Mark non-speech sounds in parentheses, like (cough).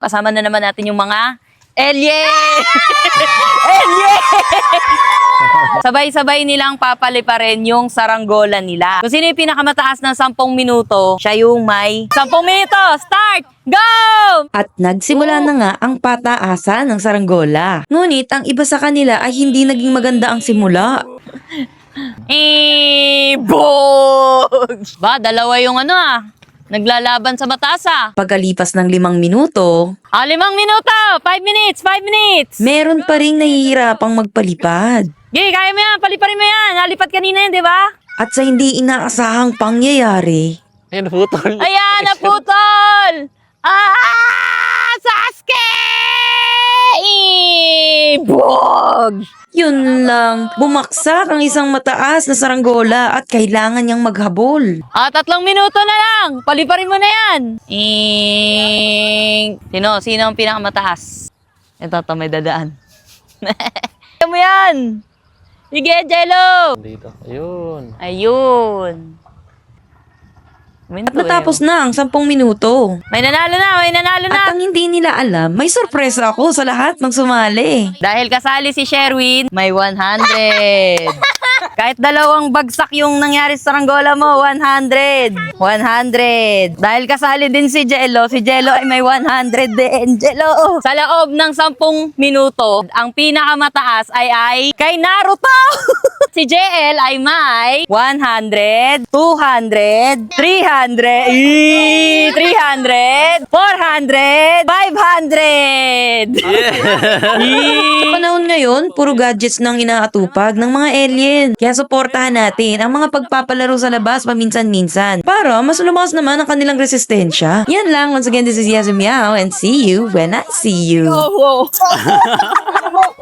Kasama na naman natin yung mga alien! (laughs) alien! Sabay-sabay nilang papaliparin yung saranggola nila. Kung sino yung pinakamataas ng 10 minuto, siya yung may 10 minuto! Start! Go! At nagsimula na nga ang pataasan ng saranggola. Ngunit ang iba sa kanila ay hindi naging maganda ang simula. Ibog! Ba, dalawa yung ano ah. Naglalaban sa mataas ah. Pagkalipas ng limang minuto, Ah, limang minuto! Five minutes! Five minutes! meron pa ring nahihirapang magpalipad. Gay, kaya mo yan! Paliparin mo yan! Nalipat kanina yan, di ba? At sa hindi inaasahang pangyayari, Ayun, putol. Ayan, naputol! Ah! Ibog! yun lang, bumaksak ang isang mataas na saranggola at kailangan niyang maghabol. Ah, tatlong minuto na lang! Paliparin mo na yan! Ing... Sino? Sino ang pinakamataas? Ito, ito, may dadaan. (laughs) Kaya mo yan! Sige, Jello! Dito. Ayun. Ayun. At natapos na ang sampung minuto. May nanalo na! May nanalo na! At ang hindi nila alam, may sorpresa ako sa lahat ng sumali. Dahil kasali si Sherwin, may 100. (laughs) Kahit dalawang bagsak yung nangyari sa Saranggola mo, 100. 100. Dahil kasali din si Jello, si Jello ay may 100 din. Jello! Sa loob ng 10 minuto, ang pinakamataas ay ay kay Naruto! (laughs) si JL ay may 100, 200, 300, ee, 300, 400, 500! Sa panahon ngayon, puro gadgets nang inaatupag ng mga alien. Kaya suportahan natin ang mga pagpapalaro sa labas paminsan-minsan para mas lumakas naman ang kanilang resistensya. Yan lang. Once again, this is Yasu Meow and see you when I see you. Oh, wow. (laughs)